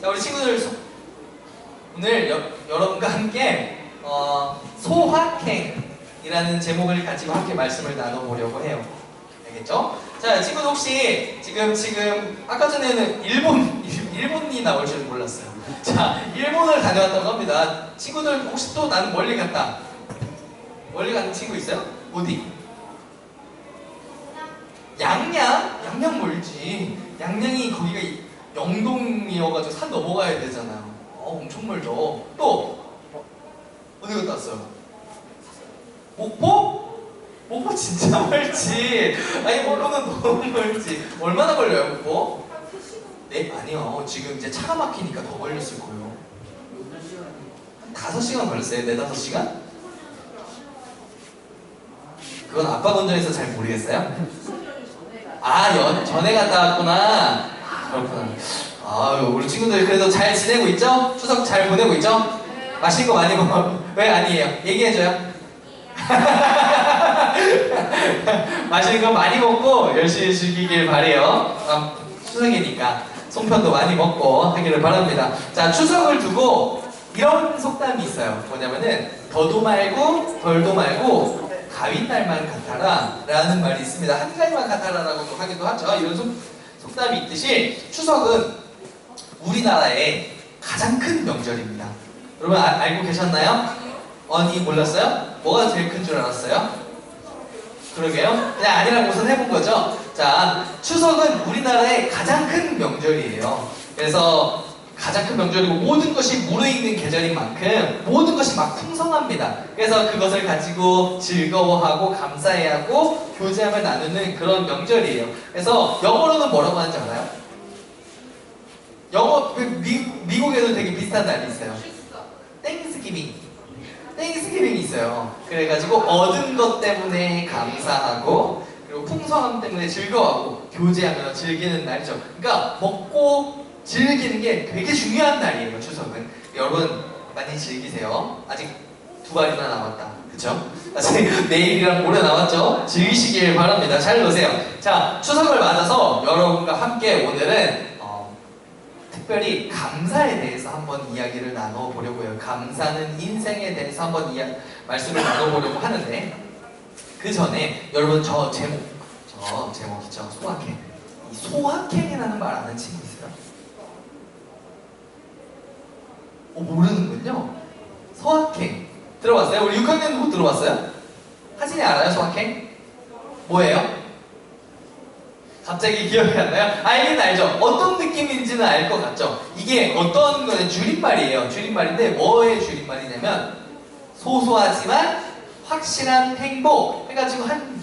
자, 우리 친구들 소- 오늘 여, 여러분과 함께 어, 소확행이라는 제목을 가지고 함께 말씀을 나눠보려고 해요. 알겠죠? 자, 친구들 혹시 지금 지금 아까 전에는 일본 일- 일본이 나올 줄 몰랐어요. 자, 일본을 다녀왔다고 합니다. 친구들 혹시 또 나는 멀리 갔다. 멀리 가는 친구 있어요? 어디? 양양? 양양 멀지. 양양이 거기가 이- 영동이어가지고 산 넘어가야 되잖아요. 어, 엄청 멀죠. 또 어디 갔다 왔어요? 목포? 목포 진짜 멀지. 아니 목포는 너무 멀지. 얼마나 걸려요 목포? 네 아니요. 지금 이제 차가 막히니까 더 걸렸을 거예요. 한 다섯 시간 걸렸어요. 네 다섯 시간? 그건 아빠 운전해서 잘 모르겠어요. 아, 연, 전에 갔다 왔구나. 아, 그렇구나. 아, 우리 친구들 그래도 잘 지내고 있죠? 추석 잘 보내고 있죠? 맛있는 거 많이 먹어. 왜 아니에요? 얘기해줘요. 맛있는 거 많이 먹고 열심히 즐기길 바래요. 아, 추석이니까 송편도 많이 먹고 하기를 바랍니다. 자, 추석을 두고 이런 속담이 있어요. 뭐냐면은 더도 말고 덜도 말고 가윈날만 같아라 라는 말이 있습니다. 한 달만 같아라라고도 하기도 하죠. 이런 속, 속담이 있듯이 추석은 우리나라의 가장 큰 명절입니다. 여러분 아- 알고 계셨나요? 아니 몰랐어요? 뭐가 제일 큰 줄 알았어요? 그러게요. 그냥 아니라고 우선 해본 거죠. 자, 추석은 우리나라의 가장 큰 명절이에요. 그래서 가장 큰 명절이고 모든 것이 무르익는 계절인 만큼 모든 것이 막 풍성합니다. 그래서 그것을 가지고 즐거워하고 감사해하고 교제함을 나누는 그런 명절이에요. 그래서 영어로는 뭐라고 하는지 알아요? 영어 그 미, 미국에도 되게 비슷한 날이 있어요. 땡스기빙. 땡스기빙이 있어요. 그래가지고 얻은 것 때문에 감사하고 그리고 풍성함 때문에 즐거워하고 교제하며 즐기는 날이죠. 그러니까 먹고 즐기는 게 되게 중요한 날이에요. 추석은 여러분 많이 즐기세요. 아직 두 발이나 남았다. 그쵸? 아직 내일이랑 모레 남았죠? 즐기시길 바랍니다. 잘 노세요. 자, 추석을 맞아서 여러분과 함께 오늘은 어, 특별히 감사에 대해서 한번 이야기를 나눠보려고 해요. 감사는 인생에 대해서 한번 이야, 말씀을 나눠보려고 하는데 그 전에 여러분 저 제목 저 제목이죠 소확행 이 소확행이라는 말 아는 친구 있 어 모르는군요 소확행 들어봤어요? 우리 6학년 누구 들어봤어요? 하진이 알아요 소확행? 뭐예요? 갑자기 기억이 안 나요? 알긴 알죠. 어떤 느낌인지는 알 것 같죠. 이게 어떤 거는 줄임말이에요. 줄임말인데 뭐의 줄임말이냐면 소소하지만 확실한 행복 해가지고 한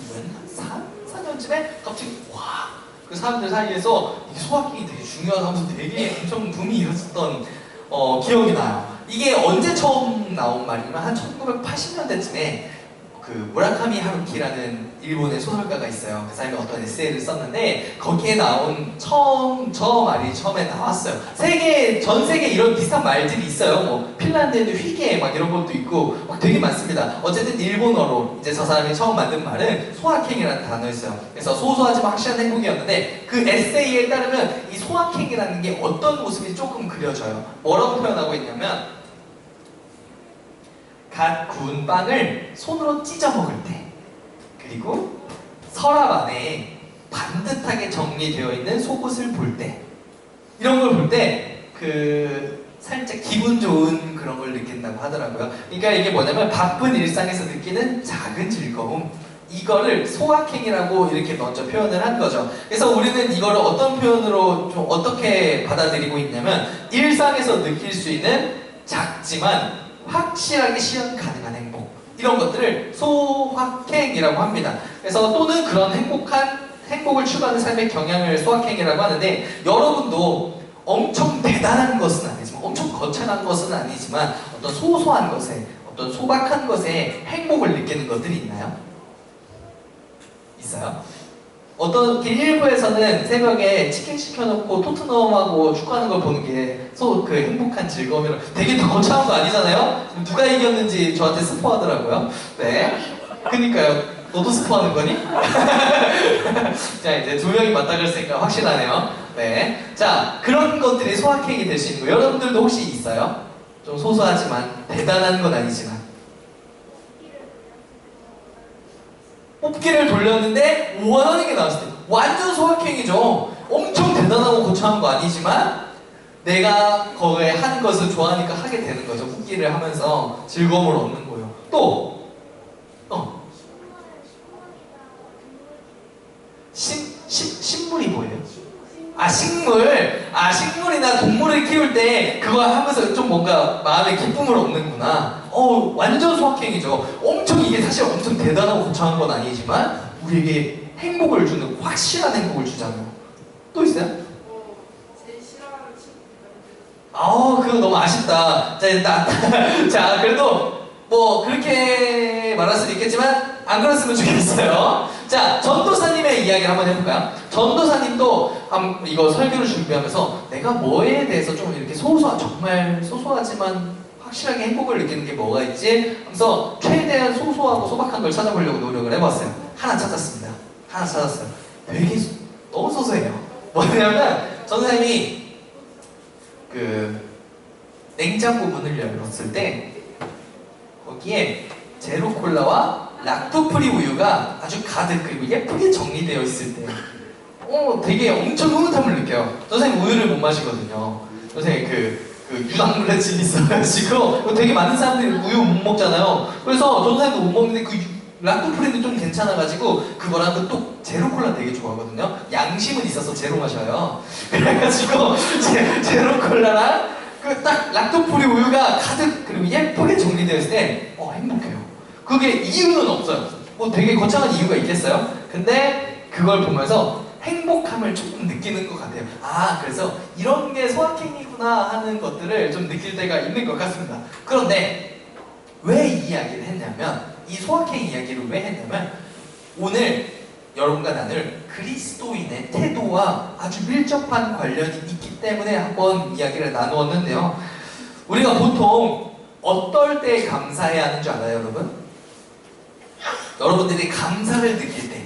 3, 4년쯤에 갑자기 와! 그 사람들 사이에서 이 소확행이 되게 중요하다면서 되게 엄청 붐이 일었었던 어, 기억이 나요. 이게 언제 처음 나온 말이냐면 한 1980년대쯤에 그 무라카미 하루키라는 일본의 소설가가 있어요. 그 사람이 어떤 에세이를 썼는데 거기에 나온 처음 저 말이 처음에 나왔어요. 세계 전 세계 이런 비슷한 말들이 있어요. 뭐 핀란드에도 휘게 막 이런 것도 있고 막 되게 많습니다. 어쨌든 일본어로 이제 저 사람이 처음 만든 말은 소확행이라는 단어였어요. 그래서 소소하지만 확실한 행복이었는데 그 에세이에 따르면 이 소확행이라는 게 어떤 모습이 조금 그려져요. 뭐라고 표현하고 있냐면 갓 구운 빵을 손으로 찢어 먹을 때, 그리고 서랍 안에 반듯하게 정리되어 있는 속옷을 볼 때, 이런 걸 볼 때 그 살짝 기분 좋은 그런 걸 느낀다고 하더라고요. 그러니까 이게 뭐냐면 바쁜 일상에서 느끼는 작은 즐거움. 이거를 소확행이라고 이렇게 먼저 표현을 한 거죠. 그래서 우리는 이거를 어떤 표현으로 좀 어떻게 받아들이고 있냐면 일상에서 느낄 수 있는 작지만 확실하게 실현 가능한 행복 이런 것들을 소확행이라고 합니다. 그래서 또는 그런 행복한 행복을 추구하는 삶의 경향을 소확행이라고 하는데 여러분도 엄청 대단한 것은 아니지만 엄청 거창한 것은 아니지만 어떤 소소한 것에 어떤 소박한 것에 행복을 느끼는 것들이 있나요? 있어요? 어떤 게 일부에서는 새벽에 치킨 시켜놓고 토트넘하고 축구하는 걸 보는 게 소 그 행복한 즐거움이라 되게 더 거창한 거 아니잖아요? 누가 이겼는지 저한테 스포하더라고요. 네. 그니까요. 너도 스포하는 거니? 자 이제 두 명이 쓰니까 확실하네요. 네. 자 그런 것들이 소확행이 될수 거. 여러분들도 혹시 있어요? 좀 소소하지만 대단한 건 아니지만 뽑기를 돌렸는데 원하는 게 나왔을 때 완전 소확행이죠. 엄청 대단하고 거창한 거 아니지만 내가 거기에 하는 것을 좋아하니까 하게 되는 거죠. 뽑기를 하면서 즐거움을 얻는 거예요. 또 어. 신, 신, 식물이 뭐예요? 아 식물. 아 식물이나 동물을 키울 때 그거 하면서 좀 뭔가 마음에 기쁨을 얻는구나. 어 완전 소확행이죠. 엄청 이게 사실 엄청 대단하고 거창한 건 아니지만 우리에게 행복을 주는 확실한 행복을 주잖아요 또 있어요? 어, 아우 그거 너무 아쉽다. 자 일단 자 그래도 뭐 그렇게 말할 수도 있겠지만 안 그랬으면 좋겠어요 자 전도사님의 이야기를 한번 해볼까요? 전도사님도 한 이거 설교를 준비하면서 내가 뭐에 대해서 좀 이렇게 소소한 정말 소소하지만 확실하게 행복을 느끼는 게 뭐가 있지? 하면서 최대한 소소하고 소박한 걸 찾아보려고 노력을 해봤어요 하나 찾았습니다 하나 찾았어요 되게 소- 너무 소소해요 뭐냐면 전도사님이 그 냉장고 문을 열었을 때 거기에 제로 콜라와 락토프리 우유가 아주 가득 그리고 예쁘게 정리되어 있을 때, 어 되게 엄청 흐뭇함을 느껴요. 선생님 우유를 못 마시거든요. 선생님 그, 그 유당불내증이 있어가지고 되게 많은 사람들이 우유 못 먹잖아요. 그래서 저 선생님도 못 먹는데 그 유- 락토프리는 좀 괜찮아가지고 그거랑 그또 제로 콜라 되게 좋아하거든요. 양심은 있어서 제로 마셔요. 그래가지고 제, 제로 콜라랑 그 딱 락토프리 우유가 가득 그리고 예쁘게 정리되어 있을 때 어, 행복해요. 그게 이유는 없어요. 뭐 되게 거창한 이유가 있겠어요? 근데 그걸 보면서 행복함을 조금 느끼는 것 같아요. 아, 그래서 이런 게 소확행이구나 하는 것들을 좀 느낄 때가 있는 것 같습니다. 그런데 왜 이 이야기를 했냐면, 이 소확행 이야기를 왜 했냐면, 오늘 여러분과 나눌 그리스도인의 태도와 아주 밀접한 관련이 있기 때문에 한번 이야기를 나누었는데요. 우리가 보통 어떨 때 감사해야 하는 줄 알아요, 여러분? 여러분들이 감사를 느낄 때,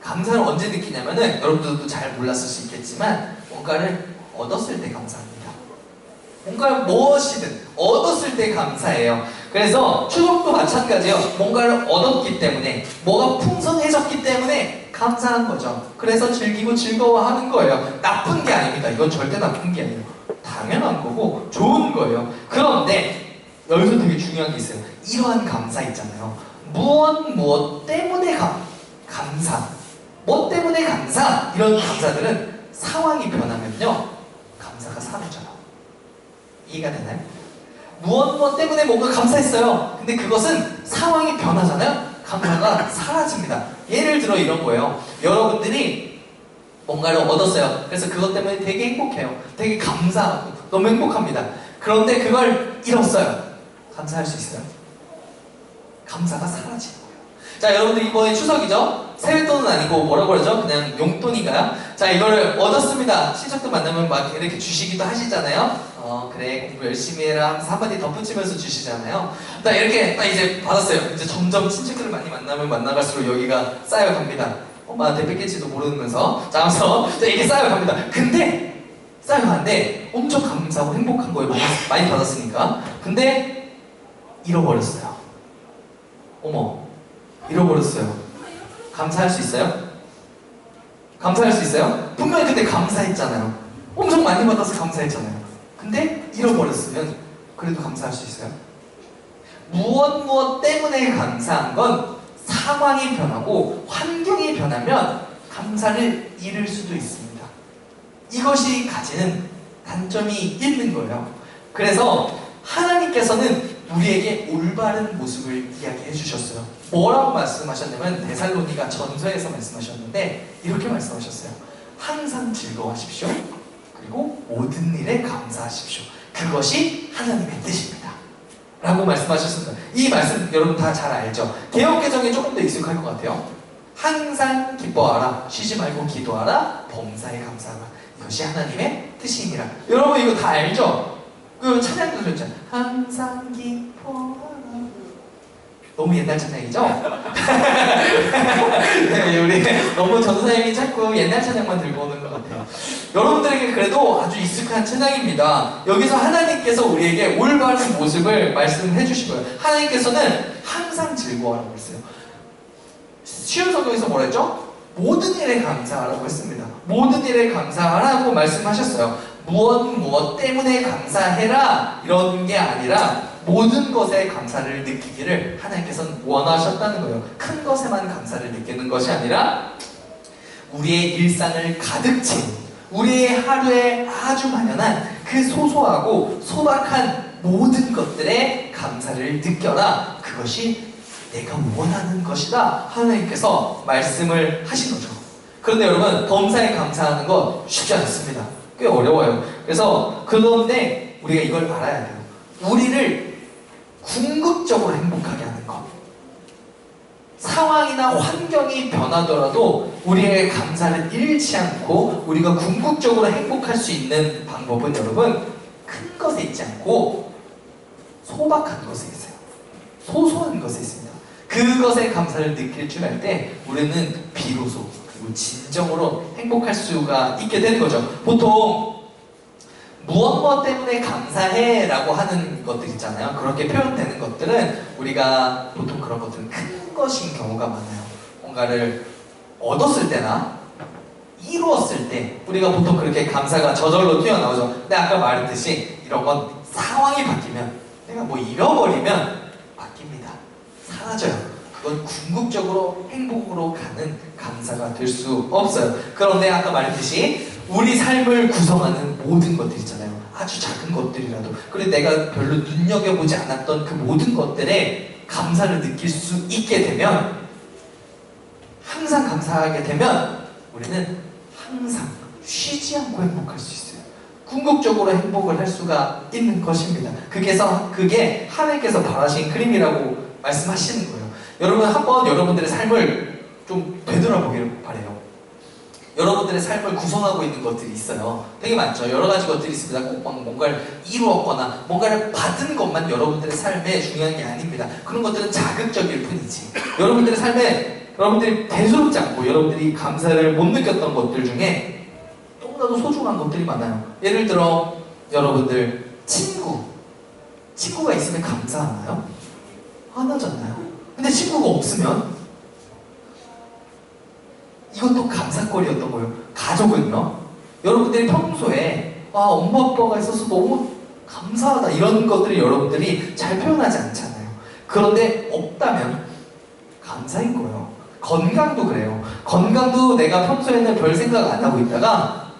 감사를 언제 느끼냐면은 여러분들도 잘 몰랐을 수 있겠지만 뭔가를 얻었을 때 감사합니다. 뭔가 무엇이든 얻었을 때 감사해요. 그래서 추석도 마찬가지예요. 뭔가를 얻었기 때문에 뭐가 풍성해졌기 때문에 감사한 거죠. 그래서 즐기고 즐거워하는 거예요. 나쁜 게 아닙니다. 이건 절대 나쁜 게 아니에요. 당연한 거고 좋은 거예요. 그런데 여기서 되게 중요한 게 있어요. 이러한 감사 있잖아요. 무엇 무엇 때문에 감, 감사. 뭐 때문에 감사? 이런 감사들은 상황이 변하면요. 감사가 사라져요. 이해가 되나요? 무엇 무엇 때문에 뭔가 감사했어요. 근데 그것은 상황이 변하잖아요. 감사가 사라집니다. 예를 들어 이런 거예요. 여러분들이 뭔가를 얻었어요. 그래서 그것 때문에 되게 행복해요. 되게 감사하고 너무 행복합니다. 그런데 그걸 잃었어요. 감사할 수 있어요? 감사가 사라지는 거예요. 자, 여러분들 이번에 추석이죠? 세뱃돈은 아니고 뭐라고 그러죠? 그냥 용돈인가요? 자, 이거를 얻었습니다. 친척들 만나면 막 이렇게 주시기도 하시잖아요. 어, 그래, 공부 열심히 해라 하면서 한마디 덧붙이면서 주시잖아요. 딱 이렇게 딱 이제 받았어요. 이제 점점 친척들을 많이 만나면 만나갈수록 여기가 쌓여갑니다. 엄마한테 뺏길지도 모르면서. 자, 하면서 자, 이렇게 쌓여갑니다. 근데, 쌓여가는데 엄청 감사하고 행복한 거예요. 많이 받았으니까. 근데, 잃어버렸어요. 어머, 잃어버렸어요. 감사할 수 있어요? 감사할 수 있어요? 분명히 그때 감사했잖아요. 엄청 많이 받아서 감사했잖아요. 근데 잃어버렸으면 그래도 감사할 수 있어요? 무엇 무엇 때문에 감사한 건 상황이 변하고 환경이 변하면 감사를 잃을 수도 있습니다. 이것이 가지는 단점이 있는 거예요. 그래서 하나님께서는 우리에게 올바른 모습을 이야기해 주셨어요. 뭐라고 말씀하셨냐면 데살로니가 전서에서 말씀하셨는데 이렇게 말씀하셨어요. 항상 즐거워하십시오. 그리고 모든 일에 감사하십시오. 그것이 하나님의 뜻입니다. 라고 말씀하셨습니다. 이 말씀 여러분 다 잘 알죠? 개혁개정에 조금 더 익숙할 것 같아요. 항상 기뻐하라. 쉬지 말고 기도하라. 범사에 감사하라. 이것이 하나님의 뜻이니라. 여러분 이거 다 알죠? 그 찬양도 들었잖아요. 항상 기뻐하라. 너무 옛날 찬양이죠? 네, 우리 너무 전사님이 자꾸 옛날 찬양만 들고 오는 것 같아요. 여러분들에게 그래도 아주 익숙한 찬양입니다. 여기서 하나님께서 우리에게 올바른 모습을 말씀해 주시고요. 하나님께서는 항상 즐거워하라고 했어요. 쉬운 성경에서 뭐라 했죠? 모든 일에 감사하라고 했습니다. 모든 일에 감사하라고 말씀하셨어요. 무엇 무엇 때문에 감사해라 이런 게 아니라 모든 것에 감사를 느끼기를 하나님께서는 원하셨다는 거예요. 큰 것에만 감사를 느끼는 것이 아니라 우리의 일상을 가득 채운 우리의 하루에 아주 만연한 그 소소하고 소박한 모든 것들에 감사를 느껴라. 그것이 내가 원하는 것이다. 하나님께서 말씀을 하신 거죠. 그런데 여러분, 범사에 감사하는 건 쉽지 않습니다. 꽤 어려워요. 그래서 그런데 우리가 이걸 알아야 돼요. 우리를 궁극적으로 행복하게 하는 것. 상황이나 환경이 변하더라도 우리의 감사를 잃지 않고 우리가 궁극적으로 행복할 수 있는 방법은 여러분 큰 것에 있지 않고 소박한 것에 있어요. 소소한 것에 있습니다. 그것에 감사를 느낄 줄 알 때 우리는 비로소 진정으로 행복할 수가 있게 되는 거죠. 보통 무엇 무엇 때문에 감사해 라고 하는 것들 있잖아요. 그렇게 표현되는 것들은 우리가 보통 그런 것들은 큰 것인 경우가 많아요. 뭔가를 얻었을 때나 이루었을 때 우리가 보통 그렇게 감사가 저절로 튀어나오죠. 근데 아까 말했듯이 이런 건 상황이 바뀌면 내가 뭐 잃어버리면 바뀝니다. 사라져요. 그건 궁극적으로 행복으로 가는 감사가 될 수 없어요. 그런데 아까 말했듯이 우리 삶을 구성하는 모든 것들 있잖아요. 아주 작은 것들이라도. 그리고 내가 별로 눈여겨보지 않았던 그 모든 것들에 감사를 느낄 수 있게 되면 항상 감사하게 되면 우리는 항상 쉬지 않고 행복할 수 있어요. 궁극적으로 행복을 할 수가 있는 것입니다. 그게서 그게 하나님께서 바라신 그림이라고 말씀하시는 거예요. 여러분 한번 여러분들의 삶을 좀 되돌아보기를 바래요. 여러분들의 삶을 구성하고 있는 것들이 있어요. 되게 많죠. 여러 가지 것들이 있습니다. 꼭막 뭔가를 이루었거나 뭔가를 받은 것만 여러분들의 삶에 중요한 게 아닙니다. 그런 것들은 자극적일 뿐이지. 여러분들의 삶에 여러분들이 대수롭지 않고 여러분들이 감사를 못 느꼈던 것들 중에 너무나도 소중한 것들이 많아요. 예를 들어 여러분들 친구 친구가 있으면 감사하나요? 안 하잖아요. 근데 친구가 없으면 이것도 감사거리였던 거예요. 가족은요. 여러분들이 평소에 아 엄마 아빠가 있어서 너무 감사하다 이런 것들을 여러분들이 잘 표현하지 않잖아요. 그런데 없다면 감사인 거예요. 건강도 그래요. 건강도 내가 평소에는 별 생각 안 하고 있다가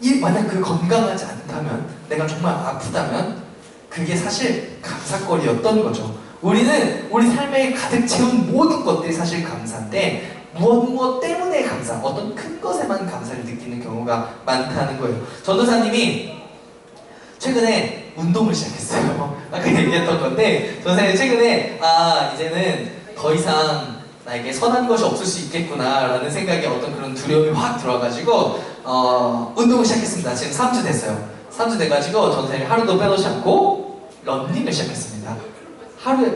이 만약 그 건강하지 않다면 내가 정말 아프다면 그게 사실 감사거리였던 거죠. 우리는 우리 삶에 가득 채운 모든 것들이 사실 감사인데 무엇 무엇 때문에 감사, 어떤 큰 것에만 감사를 느끼는 경우가 많다는 거예요. 전도사님이 최근에 운동을 시작했어요. 아까 얘기했던 건데 전도사님 최근에 아 이제는 더 이상 나에게 선한 것이 없을 수 있겠구나라는 생각에 어떤 그런 두려움이 확 들어가지고 어, 운동을 시작했습니다. 지금 3주 됐어요. 3주 돼가지고 전도사님이 하루도 빼놓지 않고 런닝을 시작했습니다. 하루에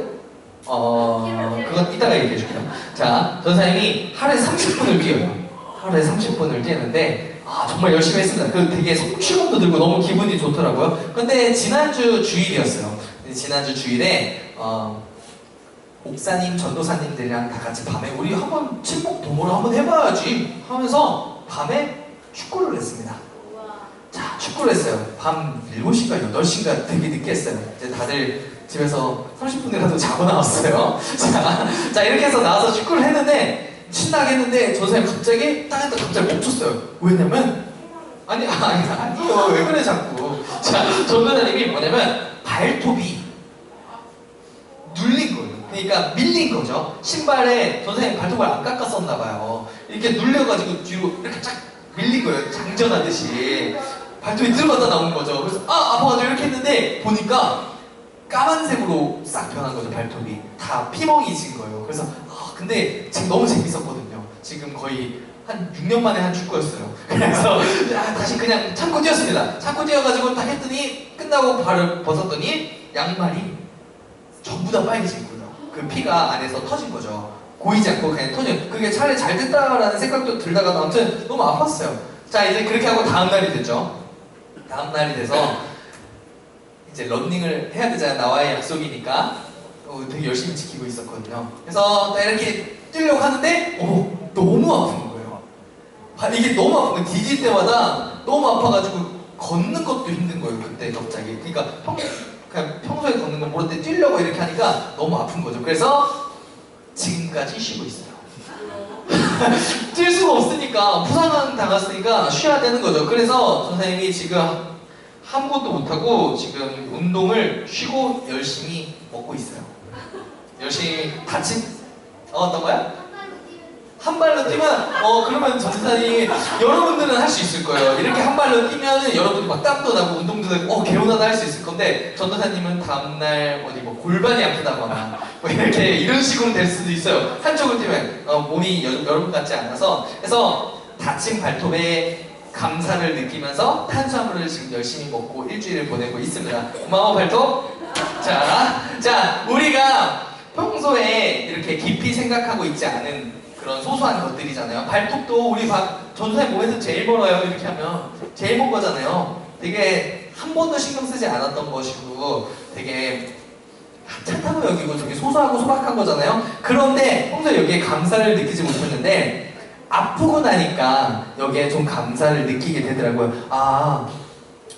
어 그건 이따가 얘기해 줄게요. 자 전사님이 하루에 30분을 뛰어요. 하루에 30분을 뛰는데 아 정말 열심히 했습니다. 그 되게 성취감도 들고 너무 기분이 좋더라고요. 근데 지난주 주일이었어요. 지난주 주일에 어 목사님 전도사님들이랑 다 같이 밤에 우리 한번 친목 도모를 한번 해봐야지 하면서 밤에 축구를 했습니다. 자, 축구를 했어요. 밤 7시인가 8시인가 되게 늦게 했어요. 이제 다들 집에서 30분이라도 자고 나왔어요. 자, 자, 이렇게 해서 나와서 축구를 했는데, 신나게 했는데, 전사님 갑자기 딱 했다 갑자기 멈췄어요. 왜냐면, 아니, 아니, 아니요. 왜 그래, 자꾸. 자, 전도사님이 뭐냐면, 발톱이 눌린 거예요. 그러니까 밀린 거죠. 신발에 전사님 발톱을 안 깎았었나 봐요. 이렇게 눌려가지고 뒤로 이렇게 쫙 밀린 거예요. 장전하듯이. 발톱이 들어갔다 나온 거죠. 그래서 아 아파가지고 이렇게 했는데 보니까 까만색으로 싹 변한 거죠 발톱이 다 피멍이 진 거예요. 그래서 아 근데 지금 너무 재밌었거든요. 지금 거의 한 6년 만에 한 축구였어요. 그래서 아, 다시 그냥 참고 뛰었습니다. 참고 뛰어가지고 딱 했더니 끝나고 발을 벗었더니 양말이 전부 다 빨개진 거예요. 그 피가 안에서 터진 거죠. 고이지 않고 그냥 터진. 그게 차라리 잘 됐다라는 생각도 들다가 아무튼 너무 아팠어요. 자 이제 그렇게 하고 다음 날이 됐죠. 다음 날이 돼서 이제 런닝을 해야 되잖아요. 나와의 약속이니까 어, 되게 열심히 지키고 있었거든요. 그래서 딱 이렇게 뛰려고 하는데 어 너무 아픈 거예요. 아, 이게 너무 아픈 거예요. 디딜 때마다 너무 아파가지고 걷는 것도 힘든 거예요. 그때 갑자기. 그러니까 평, 그냥 평소에 걷는 건 모르는데 뛰려고 이렇게 하니까 너무 아픈 거죠. 그래서 지금까지 쉬고 있어요. 뛸 수가 없으니까 부상 당했으니까 쉬어야 되는 거죠. 그래서 선생님이 지금 아무것도 못하고 지금 운동을 쉬고 열심히 먹고 있어요. 열심히 다친 어, 어떤 거야? 한 발로 뛰면 어 그러면 전사님 여러분들은 할 수 있을 거예요. 이렇게 한 발로 뛰면은 여러분 막 땀도 나고 운동도 되고 어 개운하다 할 수 있을 건데 전도사님은 다음날 어디 뭐 골반이 아프다거나 뭐 이렇게 이런 식으로 될 수도 있어요. 한쪽을 뛰면 어, 몸이 여, 여러분 같지 않아서 그래서 다친 발톱에 감사를 느끼면서 탄수화물을 지금 열심히 먹고 일주일을 보내고 있습니다. 고마워 발톱. 자, 자 우리가 평소에 이렇게 깊이 생각하고 있지 않은 그런 소소한 것들이잖아요. 발톱도 우리 박 전사의 몸에서 제일 멀어요. 이렇게 하면 제일 먼 거잖아요. 되게 한 번도 신경 쓰지 않았던 것이고 되게 하찮다고 여기고 되게 소소하고 소박한 거잖아요. 그런데 평소에 여기에 감사를 느끼지 못했는데 아프고 나니까 여기에 좀 감사를 느끼게 되더라고요. 아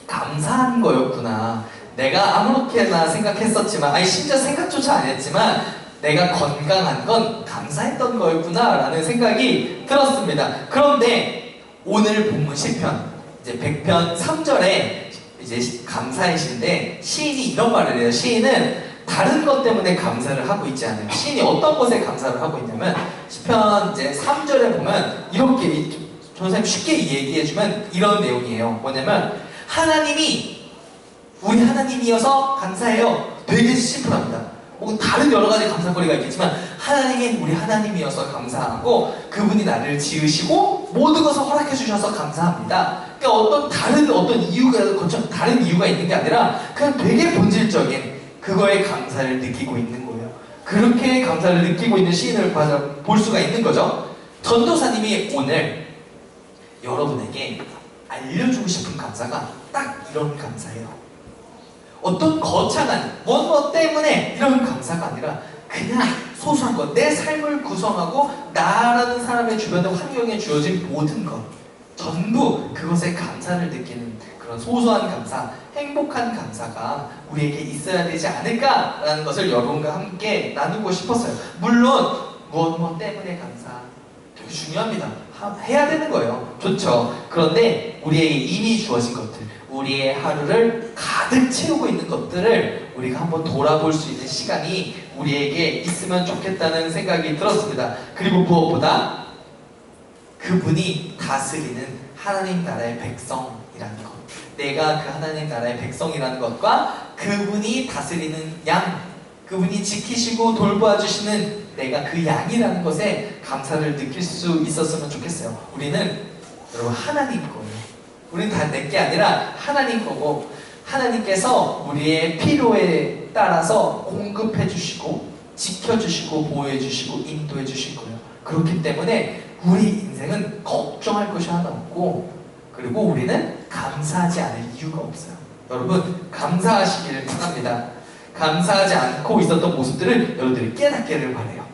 감사한 거였구나. 내가 아무렇게나 생각했었지만, 아니 심지어 생각조차 안 했지만 내가 건강한 건 감사했던 거였구나 라는 생각이 들었습니다. 그런데 오늘 본문 시편 이제 100편 3절에 이제 시- 감사의 시인데 시인이 이런 말을 해요. 시인은 다른 것 때문에 감사를 하고 있지 않아요. 시인이 어떤 것에 감사를 하고 있냐면 시편 이제 3절에 보면 이렇게 이- 전사님 쉽게 얘기해 주면 이런 내용이에요. 뭐냐면 하나님이 우리 하나님이어서 감사해요. 되게 심플합니다. 뭐 다른 여러 가지 감사거리가 있겠지만 하나님이 우리 하나님이어서 감사하고 그분이 나를 지으시고 모든 것을 허락해 주셔서 감사합니다. 그러니까 어떤 다른 어떤 이유가 거쳐 다른 이유가 있는 게 아니라 그냥 되게 본질적인 그거에 감사를 느끼고 있는 거예요. 그렇게 감사를 느끼고 있는 시인을 봐- 볼 수가 있는 거죠. 전도사님이 오늘 여러분에게 알려주고 싶은 감사가 딱 이런 감사예요. 어떤 거창한 뭔뭐 때문에 이런 감사가 아니라 그냥 소소한 것, 내 삶을 구성하고 나라는 사람의 주변의 환경에 주어진 모든 것 전부 그것에 감사를 느끼는 그런 소소한 감사, 행복한 감사가 우리에게 있어야 되지 않을까라는 것을 여러분과 함께 나누고 싶었어요. 물론 무엇 뭐 때문에 감사 되게 중요합니다. 하- 해야 되는 거예요. 좋죠. 그런데 우리에게 이미 주어진 것들, 우리의 하루를 가득 채우고 있는 것들을 우리가 한번 돌아볼 수 있는 시간이 우리에게 있으면 좋겠다는 생각이 들었습니다. 그리고 무엇보다 그분이 다스리는 하나님 나라의 백성이라는 것. 내가 그 하나님 나라의 백성이라는 것과 그분이 다스리는 양, 그분이 지키시고 돌보아 주시는 내가 그 양이라는 것에 감사를 느낄 수 있었으면 좋겠어요. 우리는 여러분 하나님 거예요. 우리는 다 내 게 아니라 하나님 거고 하나님께서 우리의 필요에 따라서 공급해 주시고 지켜 주시고 보호해 주시고 인도해 주실 거예요. 그렇기 때문에 우리 인생은 걱정할 것이 하나 없고 그리고 우리는 감사하지 않을 이유가 없어요. 여러분 감사하시기를 바랍니다. 감사하지 않고 있었던 모습들을 여러분들이 깨닫기를 바래요.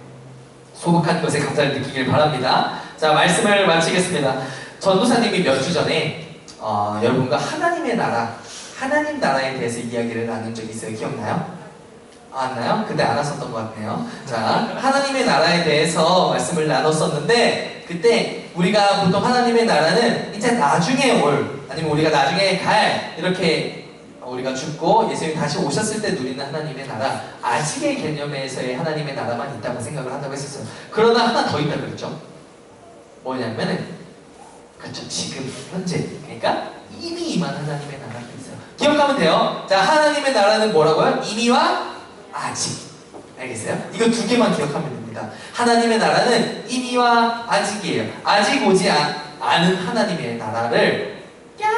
소극한 것에 감사를 느끼길 바랍니다. 자 말씀을 마치겠습니다. 전도사님이 몇 주 전에 어, 여러분과 하나님의 나라, 하나님 나라에 대해서 이야기를 나눈 적이 있어요. 기억나요? 아, 안 나요? 그때 알았었던 것 같네요. 자, 하나님의 나라에 대해서 말씀을 나눴었는데, 그때 우리가 보통 하나님의 나라는 이제 나중에 올, 아니면 우리가 나중에 갈, 이렇게 우리가 죽고 예수님 다시 오셨을 때 누리는 하나님의 나라, 아직의 개념에서의 하나님의 나라만 있다고 생각을 한다고 했었어요. 그러나 하나 더 있다 그랬죠? 뭐냐면은, 그렇죠. 지금, 현재. 그러니까 이미 임한 하나님의 나라가 있어요. 기억하면 돼요. 자, 하나님의 나라는 뭐라고요? 이미와 아직. 알겠어요? 이거 두 개만 기억하면 됩니다. 하나님의 나라는 이미와 아직이에요. 아직 오지 않, 않은 하나님의 나라를 야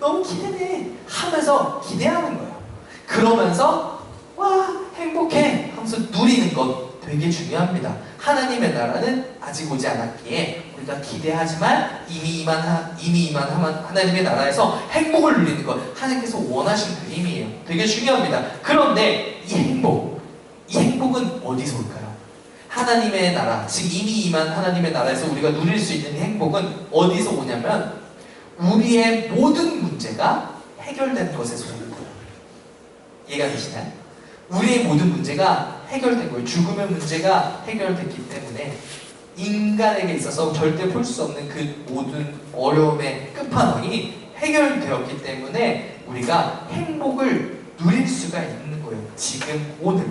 너무 기대돼 하면서 기대하는 거예요. 그러면서 와 행복해 하면서 누리는 것 되게 중요합니다. 하나님의 나라는 아직 오지 않았기에 우리가 기대하지만 이미 이만 하, 이미 이만 하만 하나님의 나라에서 행복을 누리는 것 하나님께서 원하신 그림이에요. 되게 중요합니다. 그런데 이 행복, 이 행복은 어디서 올까요? 하나님의 나라, 즉 이미 임한 하나님의 나라에서 우리가 누릴 수 있는 행복은 어디서 오냐면 우리의 모든 문제가 해결된 것에서 오는 거예요. 이해가 되시나요? 우리의 모든 문제가 해결된 거예요. 죽음의 문제가 해결됐기 때문에 인간에게 있어서 절대 풀 수 없는 그 모든 어려움의 끝판왕이 해결되었기 때문에 우리가 행복을 누릴 수가 있는 거예요. 지금 오늘.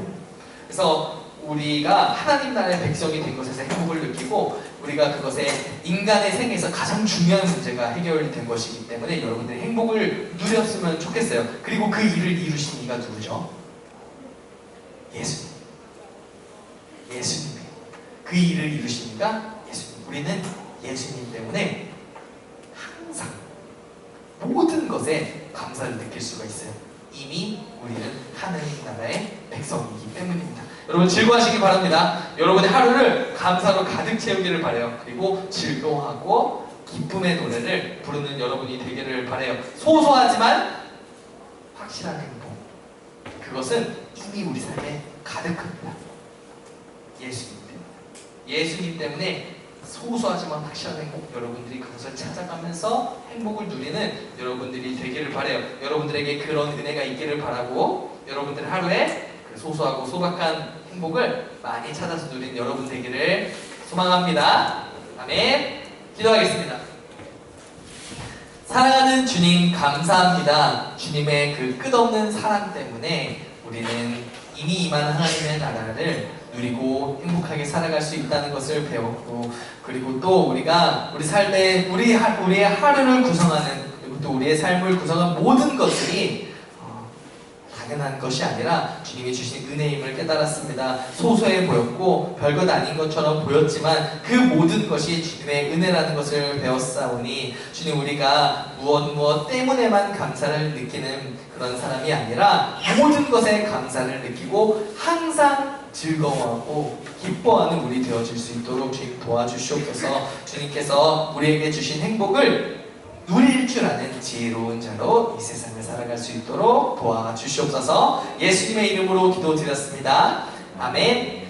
그래서 우리가 하나님 나라의 백성이 된 것에서 행복을 느끼고 우리가 그것에 인간의 생에서 가장 중요한 문제가 해결된 것이기 때문에 여러분들이 행복을 누렸으면 좋겠어요. 그리고 그 일을 이루신 이가 누구죠? 예수님. 예수님이에요. 그 일을 이가 예수님. 우리는 예수님 때문에 항상 모든 것에 감사를 느낄 수가 있어요. 이미 우리는 하나님 나라의 백성이기 때문입니다. 여러분 즐거워하시기 바랍니다. 여러분의 하루를 감사로 가득 채우기를 바래요. 그리고 즐거워하고 기쁨의 노래를 부르는 여러분이 되기를 바래요. 소소하지만 확실한 행복. 그것은 이미 우리 삶에 가득합니다. 예수님 때문에. 예수님 때문에 소소하지만 확실한 행복 여러분들이 그것을 찾아가면서 행복을 누리는 여러분들이 되기를 바래요. 여러분들에게 그런 은혜가 있기를 바라고 여러분들 하루에 그 소소하고 소박한 행복을 많이 찾아서 누리는 여러분 되기를 소망합니다. 아멘. 기도하겠습니다. 사랑하는 주님 감사합니다. 주님의 그 끝없는 사랑 때문에 우리는 이미 임한 하나님의 나라를 누리고 행복하게 살아갈 수 있다는 것을 배웠고 그리고 또 우리가 우리 삶에 우리 하, 우리의 하루를 구성하는 그리고 또 우리의 삶을 구성한 모든 것들이 어, 당연한 것이 아니라 주님이 주신 은혜임을 깨달았습니다. 소소해 보였고 별것 아닌 것처럼 보였지만 그 모든 것이 주님의 은혜라는 것을 배웠사오니 주님 우리가 무엇 무엇 때문에만 감사를 느끼는 그런 사람이 아니라 모든 것에 감사를 느끼고 항상 즐거워하고 기뻐하는 우리 되어질 수 있도록 주님 도와주시옵소서 주님께서 우리에게 주신 행복을 누릴 줄 아는 지혜로운 자로 이 세상을 살아갈 수 있도록 도와 주시옵소서 예수님의 이름으로 기도드렸습니다. 아멘